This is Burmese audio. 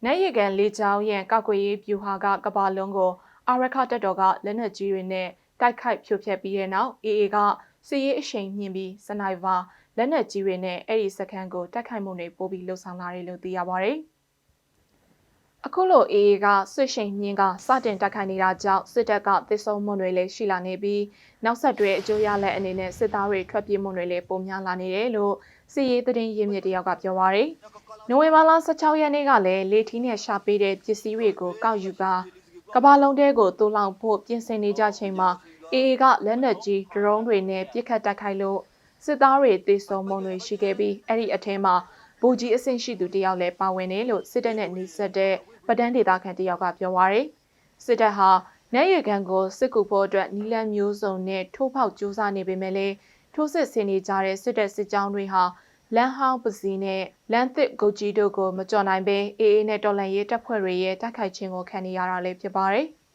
။နိုင်ရကန်လေချောင်းရဲ့ကောက်ကွယ်ရေးဗျူဟာကကဘာလုံးကိုအာရခတက်တော်ကလက်နက်ကြီးတွေနဲ့တိုက်ခိုက်ဖြိုဖျက်ပြီးတဲ့နောက် AA ကစစ်ရေးအရှိန်မြင့်ပြီးစနိုက်ပါလက်နက်ကြီးတွေနဲ့အဲ့ဒီစခန်းကိုတိုက်ခိုက်မှုတွေပိုပြီးလှုပ်ဆောင်လာတယ်လို့သိရပါဗျ။အခုလို AA ကဆွစ်ရှိန်မြင့်ကစတင်တိုက်ခိုက်နေတာကြောင့်စစ်တပ်ကသစ်ဆုံးမှုတွေလည်းရှိလာနေပြီးနောက်ဆက်တွဲအကျိုးရလက်အနေနဲ့စစ်သားတွေထွက်ပြေးမှုတွေလည်းပုံများလာနေတယ်လို့စစ်ရေးသတင်းရင်းမြစ်တယောက်ကပြောပါရယ်။ နိုဝင်ဘာလ16ရက်နေ့ကလည်းလေထီးနဲ့ရှာပေးတဲ့ပစ္စည်းတွေကိုကောက်ယူကာကဘာလုံးတဲကိုတူလောင်ဖို့ပြင်ဆင်နေကြချိန်မှာ AA ကလက်နက်ကြီးဒရုန်းတွေနဲ့ပစ်ခတ်တိုက်ခိုက်လို့စစ်သားတွေတေဆုံးမှုတွေရှိခဲ့ပြီးအဲ့ဒီအထက်မှာဗိုလ်ကြီးအဆင့်ရှိသူတယောက်လည်းပါဝင်တယ်လို့စစ်တပ်နဲ့နှိစက်တဲ့ပဒန်းဒေတာခန်တယောက်ကပြောပါရယ်စစ်တပ်ဟာနိုင်ရကန်ကိုစစ်ကူဖို့အတွက်နီလန်မျိုးစုံနဲ့ထိုးဖောက်ကြိုးစားနေပေမဲ့လည်းထိုးစစ်ဆင်နေကြတဲ့စစ်တပ်စစ်ကြောင်းတွေဟာ လန်ဟောင်းပစီနဲ့လန်သစ်ဂုတ်ကြီးတို့ကိုမကြော်နိုင်ဘဲအေးအေးနဲ့တော်လန်ရေးတပ်ဖွဲ့တွေရဲ့တိုက်ခိုက်ခြင်းကိုခံနေရတာလည်းဖြစ်ပါတယ်။